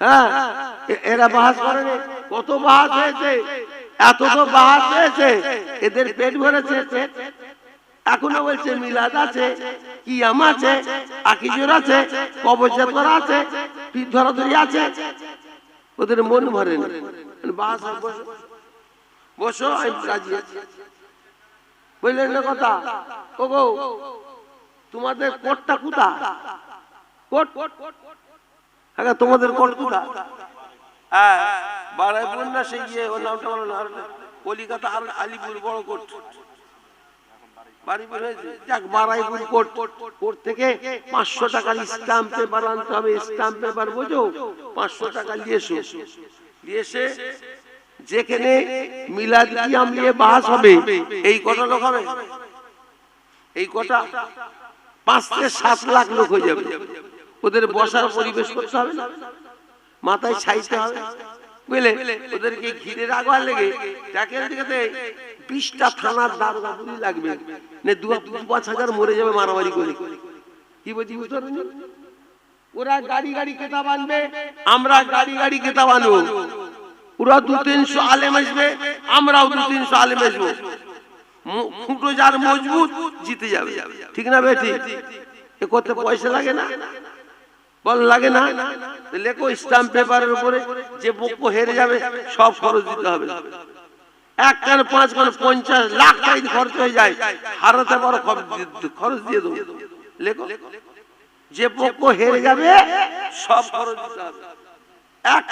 হ্যাঁ এরা বাহাস করেনি। কত বাহাস হয়েছে? এত তো বাহাস হয়েছে। এদের পেট ভরেছে এখনও বলছে, মিলাদ আছে, কিয়াম আছে, আকিজোর আছে কবজাতর আছে, পীর ধরাধরি আছে। ওদের মন ভরে না বসো বসো, আমি না কথা ও গো তোমাদের কোটটা কোথা কোট তোমাদের কোট কোথা? হ্যাঁ না সেই গিয়ে ওর নামটা বলো না, কলিকাতা আর আলিপুর বড় কোর্ট। পাঁচশো পেপার আনতে হবে। পেপার পাঁচশো টাকা নিয়ে যেখানে মিলাদ কিয়াম নিয়ে বাহাস হবে, এই কটা লোক হবে? এই কটা পাঁচ থেকে সাত লাখ লোক হয়ে যাবে। ওদের বসার পরিবেশ করতে হবে না। মাথায় ছাইতে হবে। বুঝলে? ওদেরকে ঘিরে রাখবার লেগে ট্যাকের দিকে বিশটা থানার দারোগা পুলিশ লাগবে। দু পাঁচ হাজার মরে যাবে মারামারি করে। কি বলছি বুঝতে ওরা গাড়ি গাড়ি কেতাব আনবে আমরা গাড়ি গাড়ি কেতাব আনব ওরা দু তিনশো আলেম আসবে, আমরাও দু তিনশো আলেম আসব। ফুটো যার মজবুত, জিতে যাবে। ঠিক না বেঠি এ করতে পয়সা লাগে না? বল, লাগে না? লেখো স্টাম্প পেপারের উপরে যে বক্য হেরে যাবে, সব খরচ দিতে হবে। এক কান, পাঁচ কান, পঞ্চাশ লাখ টাকা খরচ হয়ে যায় হারাতে বড় খরচ দিয়ে দেবো। লেখো। যে পক্ষ হেরে যাবে, সব খরচ দিতে হবে। এক,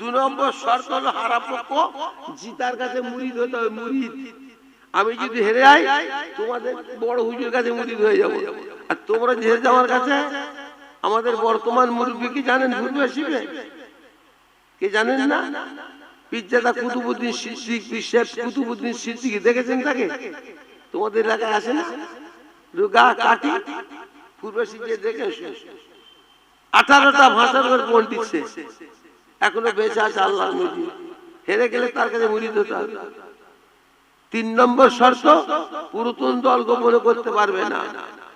দু নম্বর শর্ত হলো হারা পক্ষ জিতার কাছে মুড়িদ হতে হবে মুড়িদ আমি যদি হেরে যাই, তোমাদের বড় হুজুর কাছে মুড়িদ হয়ে যাব। আর তোমরা যে যাওয়ার কাছে আমাদের বর্তমান মুরব্বী কি জানেন? ঘুরবে শিবে কে জানেন না? পিজ্জাদা কুতুবুদ্দিন সিদ্দিক বিশ্বের কুতুবুদ্দিন সিদ্দিকি দেখেছেন তাকে তোমাদের এলাকায় আসে না? রুগা কাটি পূর্ব সিদ্ধে দেখে আঠারোটা ভাষার উপর পন্ডিত সে। এখনও বেঁচে আছে আল্লাহ নদী হেরে গেলে তার কাছে মুড়িদ হতে হবে। তিন নম্বর শর্ত পুরাতন দল গোপনে করতে পারবে না।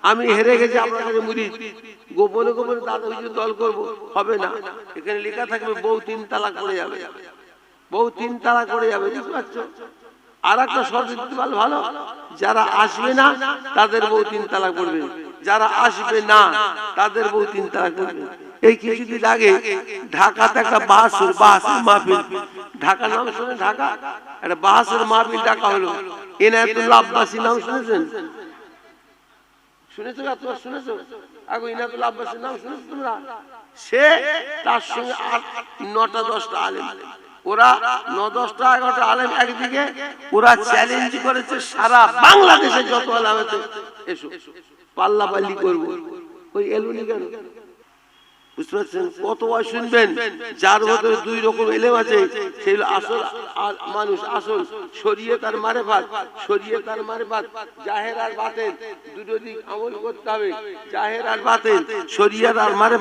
আমি হেরে গেছি, আপনার কাছে মুড়ি গোপনে গোপনে দাদা হুজুর দল করব, হবে না। এখানে লেখা থাকবে, বউ তিন তালাক করে যাবে। বউ তিন তালাক করে যাবে, বুঝতে পারছ? আর একটা শর্ত দিতে পারলে ভালো। যারা আসবে না, তাদের বউ তিন তালাক করবে। যারা আসবে না, তাদের বউ তিন তালাক করবে। এই কিছুদিন আগে ঢাকাতে একটা বাহাসুর বাহাসুর মাহফিল। ঢাকা নাম শুনে ঢাকা? একটা বাহাসুর মাহফিল ডাকা হলো। এনায়তুল্লাহ আব্বাসী নাম শুনেছেন? শুনেছো তোমরা, শুনেছো? আগে ইনাতুল্লাহ আব্বাসের নাম শুনেছো তোমরা? সে তার সঙ্গে আর নটা দশটা আলেম। ওরা ন দশটা এগারোটা আলেম একদিকে, ওরা চ্যালেঞ্জ করেছে সারা বাংলাদেশে যত আলেম এসো পাল্লা পাল্লি করব। ওই এলুনি কেন? বুঝতে পারছেন কতবার শুনবেন? যার ভেতরে দুই রকম এলেম আছে। সেই মানুষ তার মারে তার মারে জাহের আর দুটো দিক করতে হবে। জাহের আর আর মারে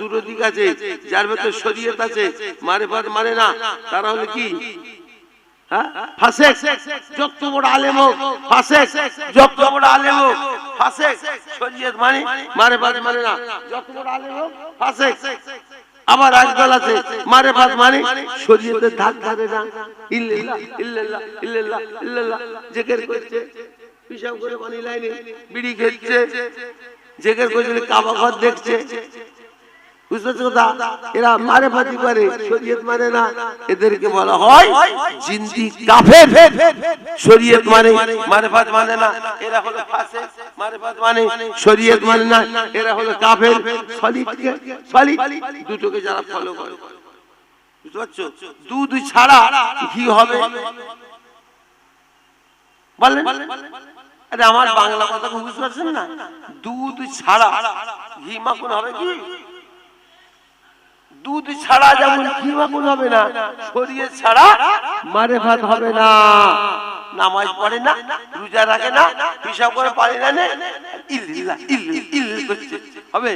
দুটো দিক আছে। যার শরীয়ত আছে মারে ভাত মানে না। তারা হলো কি? যত বড় আলেম হোক মানে আবার একদল আছে, মারে বাদ মানে শরীয়তের ধার ধারে না। ইল্লাল্লাহ করছে করে পানি লাইনে বিড়ি খেচ্ছে। জিকির কাবা ঘর দেখছে। বুঝতে? এরা মারে মানে না। এদেরকে বলা হয় মানে মানে মানে মানে দুটোকে যারা ফলো করে। দুধ ছাড়া ঘি হবে? আরে আমার বাংলা কথা বুঝতে পারছেন না? দুধ ছাড়া ঘি মাখন হবে কি? দুধ ছাড়া যেমন মাখন হবে না, শরীর ছাড়া মারে ভাত হবে না। নামাজ পড়ে না, রোজা রাখে না, হিসাব করে পারে না হবে?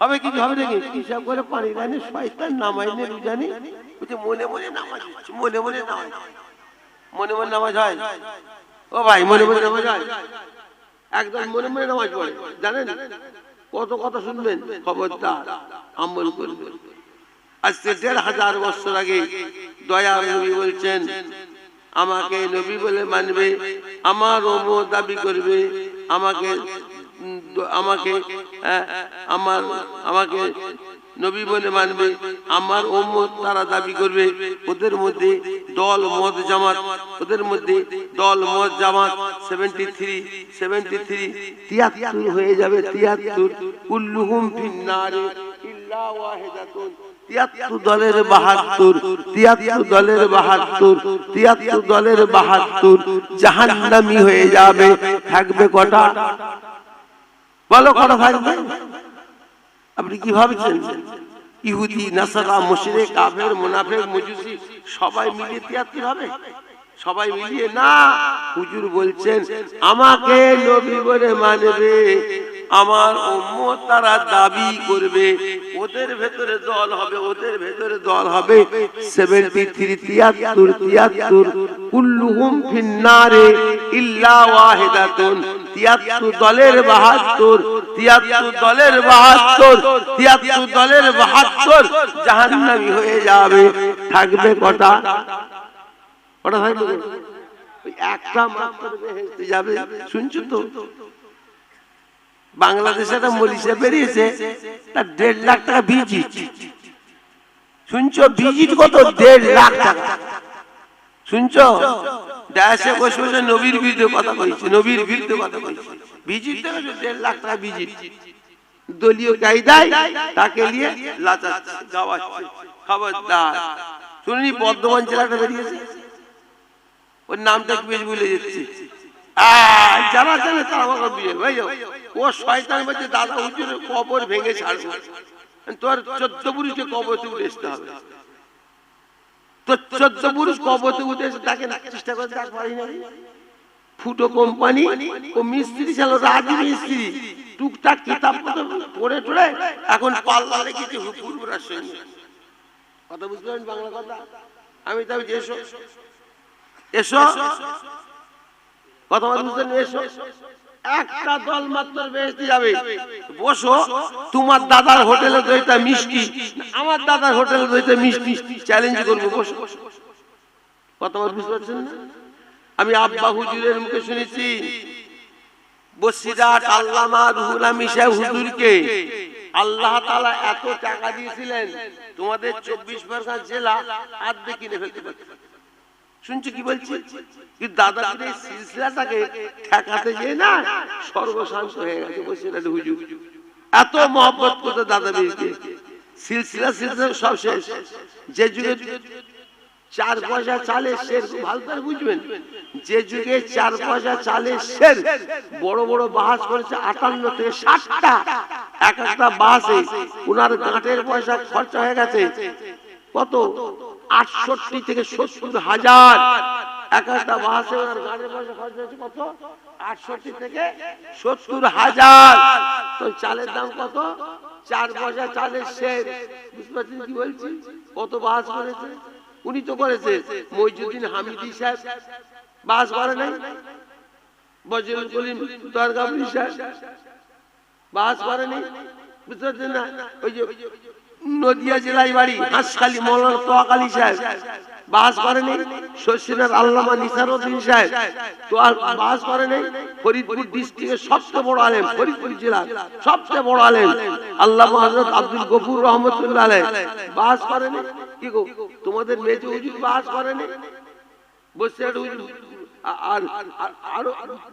হবে কিছু হবে নাকি? হিসাব করে পারি না শয়তান নামাজ নে, রোজা নে। মনে মনে নামাজ মনে মনে নামাজ। মনে মনে নামাজ হয়? ও ভাই, মনে মনে নামাজ হয়? একদম মনে মনে নামাজ পড়ে। জানেন? কত কথা শুনবেন? খবরদার, আমল করবেন। আজকে দেড় হাজার বছর আগে দয়া নবী বলছেন, আমাকে নবী বলে মানবে, আমার ওমো দাবি করবে, আমাকে আমাকে আমার, আমাকে নবী বলে মানবে, আমার ওম্মত তারা দাবি করবে, ওদের মধ্যে দল, মত, জামাত, ওদের মধ্যে দল, মত, Jamaat seventy three seventy three তিয়াত্তর হয়ে যাবে, তিয়াত্তর। কুল্লুহুম ফিন্নারে ইল্লা ওয়াহিদাতুন। থাকবে কটা? বলো কটা থাকবে? আপনি কি ভাবছেন? ইহুদি নাসারা মুশরে কাফের মুনাফেক মুজুসি সবাই মিলে তিয়াত্তর হবে? সবাই মিলিয়ে না হুজুর বলছেন আমাকে নবী বলে মানবে আমার উম্মত তারা দাবি করবে ওদের ভেতরে দল হবে ওদের ভেতরে দল হবে সেভেন্টি থ্রি তিয়াত্তর তিয়াত্তর কুল্লুহুম ফিন্নারে ইল্লা ওয়াহিদাতুন তিয়াত্তর দলের বাহাত্তর তিয়াত্তর দলের বাহাত্তর তিয়াত্তর দলের বাহাত্তর জাহান্নামী হয়ে যাবে থাকবে কটা? একটা যাবে, শুনছো তো? বাংলাদেশে একটা মরিচা বেরিয়েছে, তার দেড় লাখ টাকা ভিজিট। শুনছো, ভিজিট কত? দেড় লাখ টাকা। শুনছো? দেশে বসে বসে নবীর বিরুদ্ধে কথা কইছে নবীর বিরুদ্ধে কথা কইছে দেড় লাখ টাকা ভিজিট। দলীয় কায়দায় তাকে নিয়ে গাওয়াচ্ছে খবরদার। শুনি বর্ধমান জেলাটা বেরিয়েছে। ওর নামটা বেশ ভুলে যাচ্ছে। যারা জানে তারা বিয়ে ভাই ও শয়তান বলছে, দাদা, হুজুরের কবর ভেঙে ছাড়বো। তোর চোদ্দ পুরুষকে আসতে হবে। তো এসে তাকে চেষ্টা ফুটো কোম্পানি, ও মিস্ত্রি ছিল, রাজি মিস্ত্রি। টুকটাক কিতাব পড়ে টড়ে এখন পাল্লা রেখেছে সঙ্গে। কথা বুঝতে পারেন বাংলা কথা? আমি তবে যে এসো। কথা বুঝতেন এসো। একটা দল মাত্র বেহেস্তে যাবে। বসো। তোমার দাদার হোটেলে দইটা মিষ্টি। আমার দাদার হোটেলে দইটা মিষ্টি। চ্যালেঞ্জ করব। বসো। কথা বলতে বুঝতে পারছেন না? আমি আব্বা হুজুরের মুখে শুনেছি বসিরাট আল্লামা রুহুল সাহেব হুজুরকে আল্লাহ তাআলা এত টাকা দিয়েছিলেন, তোমাদের চব্বিশ পরগনা জেলা আর্ধে কিনে ফেলতে পারত শুনছি কি বলছি? কি দাদাগির এই সিলসিলাটাকে ঠেকাতে যে না সর্বশান্ত হয়ে গেছে বসিরাট হুজুর। এত মহব্বত করতে দাদা বীরকে। সিলসিলা সিলসিলা সব শেষ। যে যুগে চার পয়সা চালে শের ভালো করে বুঝবেন? যে যুগে চার পয়সা চালে শের বড় বড় বাহাস করেছে, আটান্ন থেকে ষাটটা। এক একটা বাসে ওনার গাঁটের পয়সা খরচা হয়ে গেছে। কত? আটষট্টি থেকে সত্তর হাজার। বাসে ওনার কত? আটষট্টি থেকে হাজার। তো চালের দাম কত? চার চালের শের বুঝতে বলছি? কত বাস করেছে? উনি তো করেছে মইজুদ্দিন হামিদি সাহেব। বাস করে নাই? বজরুল সাহেব। বাস করে নাই? বুঝতে পারছেন না? ওই যে নদিয়া জেলায় বাড়ি হাঁসখালি মৌলানা তোয়াকালী সাহেব। বাস করে নেই শশীনার আল্লামা নিসারউদ্দিন সাহেব। তো আর বাস করে নেই ফরিদপুর ডিস্ট্রিক্টের সবচেয়ে বড় আলেম, ফরিদপুর জেলার সবচেয়ে বড় আলেম, আল্লামা হযরত আব্দুল গফুর রহমতুল্লাহ আলাইহ। বাস করে নেই, কি গো, তোমাদের মেজে হুজুর বাস করে নেই? বসিরহাট হুজুর। আর, আর-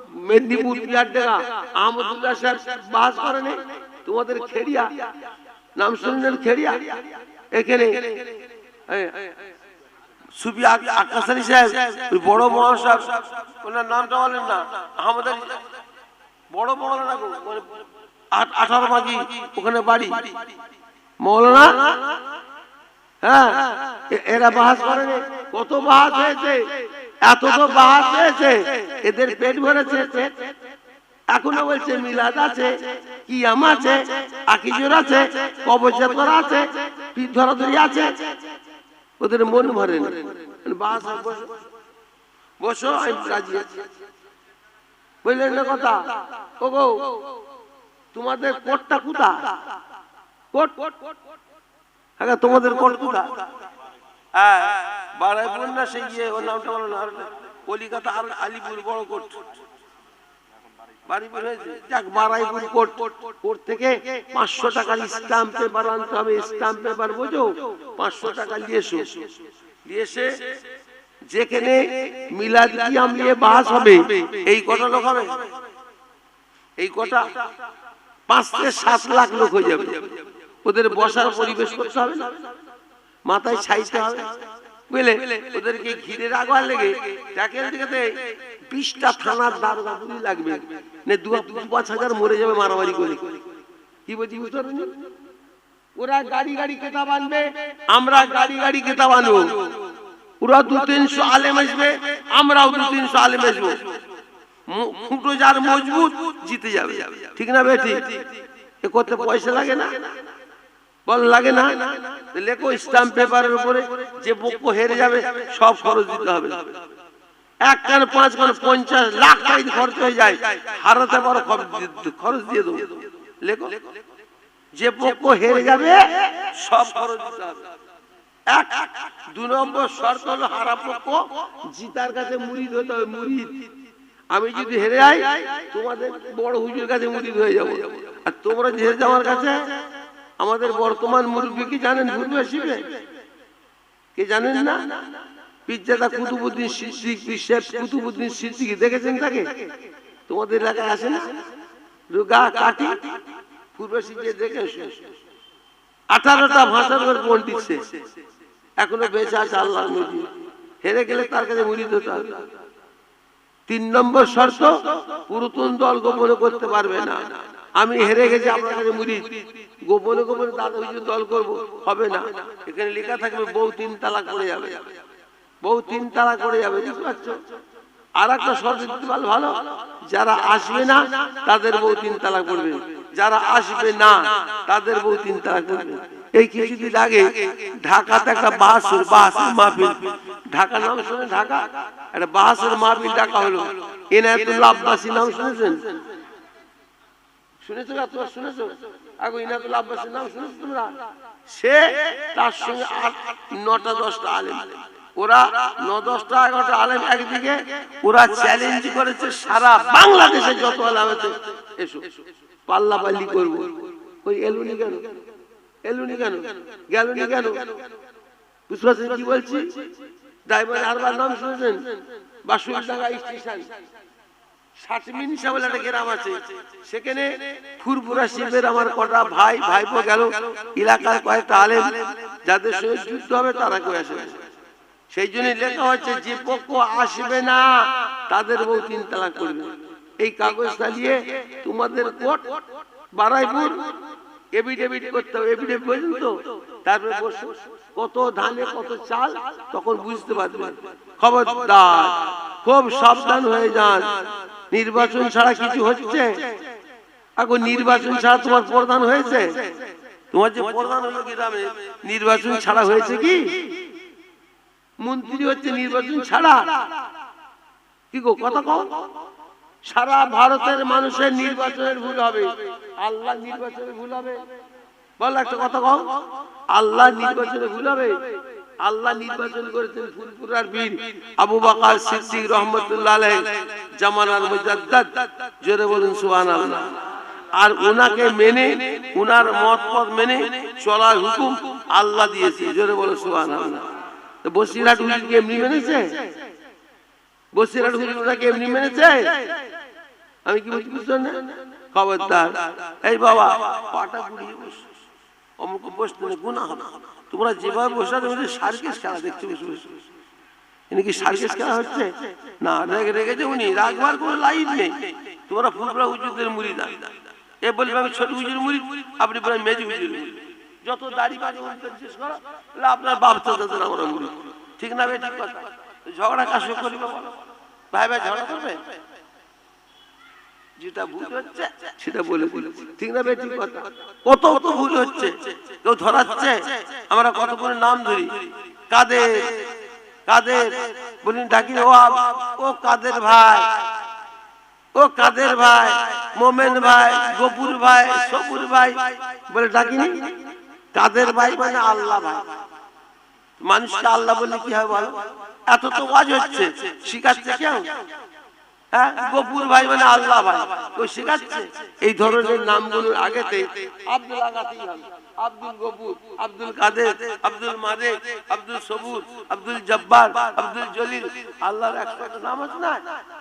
মেদিনীপুর পিয়ারডেগা আহমদুল্লাহ সাহেব বাস করে নেই। তোমাদের খেড়িয়া নাম শুনলেন খেড়িয়া? এখানে এই, সুফি আক- সাহেব বড় মহাসাহেব ওনার নামটা বলেন না আহমদ আলী। বড় মৌলানা গো, মানে আঠারো মাঝি ওখানে বাড়ি। মৌলানা? হ্যাঁ এরা বাহাস করেনি কত বাহাস হয়েছে এত তো বাহাস হয়েছে এদের পেট ভরেছে। পেট এখনও বলছে মিলাদ আছে কিয়াম আছে আকিজোর আছে কবজাত করা আছে পিঠ ধরাধরি আছে ওদের মন ভরে না। বাস বসো আমি রাজি আছি। বুঝলেন না কথা? ও গো তোমাদের কোটটা কুতা কোট? আগে তোমাদের কোট কোথা? হ্যাঁ বারাইপুর না সেই ইয়ে ওর নামটা বলো না কলিকাতা আর আলিপুর বড় কোট। পাঁচশো টাকা যেখানে মিলাদ বাস হবে, এই কটা লোক হবে। এই কটা পাঁচ থেকে সাত লাখ লোক হয়ে যাবে। ওদের বসার পরিবেশ করতে হবে মাথায় ছাইতে হবে। বুঝলে? ওদেরকে ঘিরে রাখবার লেগে দেখেন দিকে বিশটা থানার দারোগা পুলিশ লাগবে? না দু পাঁচ হাজার মরে যাবে মারামারি করে। কি বলছি বুঝতে ওরা গাড়ি গাড়ি কেতাব আনবে আমরা গাড়ি গাড়ি কেতাব আনব ওরা দু তিনশো আলেম আসবে, আমরাও দু তিনশো আলেম আসব। ফুটো যার মজবুত, জিতে যাবে। ঠিক না বেটি? এ করতে পয়সা লাগে না? বল, লাগে না? লেখো স্ট্যাম্প পেপারের উপরে, যে পক্ষ হেরে যাবে, সব খরচ দিতে হবে। এক কান পাঁচ কান পঞ্চাশ লাখ টাকা খরচ হয়ে যায়। হারাতে খরচ দিয়ে- দেবো। লেখো। যে পক্ষ হেরে যাবে, সব খরচ দিতে হবে। এক, দু নম্বর হারা জিতার কাছে হবে, মুড়িদ। আমি যদি হেরে যাই, তোমাদের বড় হুজুর কাছে মুড়িদ হয়ে যাব। আর তোমরা হেরে যাওয়ার কাছে, আমাদের বর্তমান মুরব্বী কি জানেন? ঘুরবে কে জানেন না? পিজ্জাদা কুতুবুদ্দিন সিদ্দিক শেখ কুতুবুদ্দিন সিদ্দিক, দেখেছেন তাকে? তোমাদের এলাকায় আসে না? রুগা কাটি পূর্ব শিখে দেখে আঠারোটা ভাষার উপর পন্ডিত সে এখনও বেঁচে আছে আল্লাহ নবী। হেরে গেলে তার কাছে মুড়ি হতে হবে। তিন নম্বর শর্ত, পুরাতন দল গোপনে করতে পারবে না। আমি হেরে গেছি, আপনার কাছে মুড়ি। গোপনে গোপনে দাদা দল করব, হবে না। এখানে লেখা থাকবে, বউ তিন তালাক করে যাবে। বউ তিন তালাক করে যাবে আর একটা শর্ত দিতে পারলে ভালো, যারা আসবে না, তাদের বউ তিন তালা করবে। যারা আসবে না, তাদের বউ তিন তালা করবে। এই কিছুদিন আগে ঢাকাতে একটা বাহাসুর বাহাসুর মাহফিল। ঢাকা নাম শুনে ঢাকা? একটা বাহাসুর মাহফিল ডাকা হলো। এনায়তুল্লাহ আব্বাসী নাম শুনেছেন? শুনেছো না তোমরা? শুনেছো? আগে নাম শুনেছো তোমরা? সে তার সঙ্গে আট, নটা, দশটা আলেম। ওরা ন দশটা এগারোটা আলেম একদিকে, ওরা চ্যালেঞ্জ করেছে সারা বাংলাদেশে যত আলেম আছে। এসো পাল্লা পাল্লি করব। ওই এলুনি কেন? এলুনি কেন? গেলুনি কেন? বুঝতে পারছেন কি বলছি? ড্রাইভার হারবার নাম শুনেছেন? বাসুরডাঙ্গা স্টেশন ষাটমিনসা বলে একটা গ্রাম আছে। সেখানে ফুরফুরা শিবের আমার কটা ভাই, ভাইপো গেল। এলাকার কয়েকটা আলেম, যাদের সঙ্গে যুদ্ধ হবে তারা কেউ আসে। সেই জন্য লেখা হচ্ছে যে পক্ষ আসবে না তাদের বউ তিন তালাক করবে। এই কাগজটা দিয়ে তোমাদের কোর্ট বারাইপুর এভিডেভিট করতে হবে। এভিডেভিট বুঝলেন তো? তারপরে বসে কত ধানে কত চাল? তখন বুঝতে পারবেন। খবরদার খুব সাবধান হয়ে যান। নির্বাচন ছাড়া কিছু হচ্ছে? এখন নির্বাচন ছাড়া তোমার প্রধান হয়েছে? তোমার যে প্রধান হলো গ্রামে নির্বাচন ছাড়া হয়েছে কি? মন্ত্রী হচ্ছে নির্বাচন ছাড়া। কি গো, কথা কও। সারা ভারতের মানুষের নির্বাচনের ভুল হবে। আল্লাহ নির্বাচনের ভুল হবে। বল একটা কথা কও। আল্লাহ নির্বাচনে ভুল হবে। আল্লাহ নির্বাচন করেছেন ফুলপুরার বীর আবু বকর সিদ্দিক রহমতুল্লাহ জামানার মুজাদ্দাদ। জোরে বলুন, সুবহানাল্লাহ। আর উনাকে মেনে, উনার মত মেনে চলার হুকুম আল্লাহ দিয়েছে। জোরে বলুন, সুবহানাল্লাহ। বসিরহাট হুজুরকে এমনি মেনেছে বসিরহাট হুজুর ওনাকে এমনি মেনেছে আমি কি বলছি বুঝছ না? খবরদার। এই বাবা, পাটা গুড়িয়ে বসো। অমুক বসতে গুণা হবে তোমরা যেভাবে বসে বলছে সার্কেস খেলা দেখছ বসে বসে এনে কি সার্কেস খেলা হচ্ছে? না, রেগে রেগেছে উনি রাখবার কোনো লাইন নেই। তোমরা ফুলপুরা হুজুরদের মুড়ি না এ বলবে আমি ছোট হুজুর মুড়ি, আপনি বলেন মেজি হুজুর মুড়ি। যত দাড়ি বাজে শেষ করো তাহলে আপনার বাপ চাচাদের আমরা মুড়ি ঠিক না ভাই, ঠিক কথা। ঝগড়া কাজ বলো? ভাই ভাই, ঝগড়া করবে? সেটা বলে ঠিক না বেটি কথা। কত ভুল হচ্ছে ধরাচ্ছে, আমরা করে নাম কাদের? ডাকি, ও কাদের ভাই? ও কাদের ভাই? মোমেন ভাই? গপুর ভাই? সপুর ভাই? বলে ডাকিনি? কাদের ভাই মানে আল্লাহ ভাই। মানুষকে আল্লাহ বলে কি হয় বলো? এত তো ওয়াজ হচ্ছে। শিখাচ্ছে কেউ? হ্যাঁ গপুর ভাই মানে আল্লাহ ভাই। ওই শেখাচ্ছে এই ধরনের নামগুলোর আগেতে আব্দুল লাগাতেই হবে আব্দুল আব্দুল কাদের, আব্দুল আব্দুল সবুর, আব্দুল জব্বার, আব্দুল জলিল। আল্লাহর একটা নাম আছে না?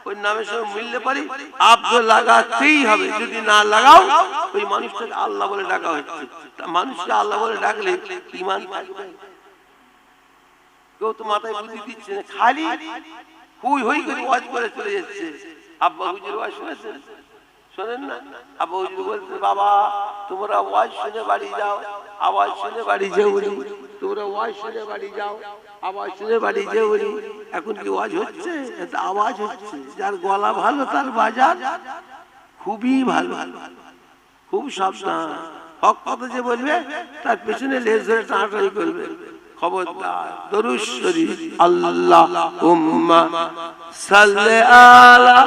ওই নামের সঙ্গে মিললে পারি আব্দুল লাগাতেই হবে। যদি না লাগাও, ওই মানুষটাকে আল্লাহ বলে ডাকা হচ্ছে। মানুষকে আল্লাহ বলে ডাকলে ইমান কেউ তো মাথায় বুদ্ধি দিচ্ছে না। খালি হুই হুই করে ওয়াজ করে চলে যাচ্ছে। আব্বা হুজুর ওয়াজ শুনেছেন? শোনেন না? আব্বা হুজুর বলছে, বাবা, তোমরা ওয়াজ শুনে বাড়ি যাও, আওয়াজ শুনে বাড়ি যেও তোমরা ওয়াজ শুনে বাড়ি যাও, আওয়াজ শুনে বাড়ি যেও এখন কি ওয়াজ হচ্ছে? এটা আওয়াজ হচ্ছে। যার গলা ভালো, তার বাজার খুবই ভালো। খুব সাবধান। হক কথা যে বলবে, তার পেছনে লেজ ধরে টানাটানি করবে। খবরদার দরুদ শরীফ আল্লাহ উম্মা সাল্লে আলা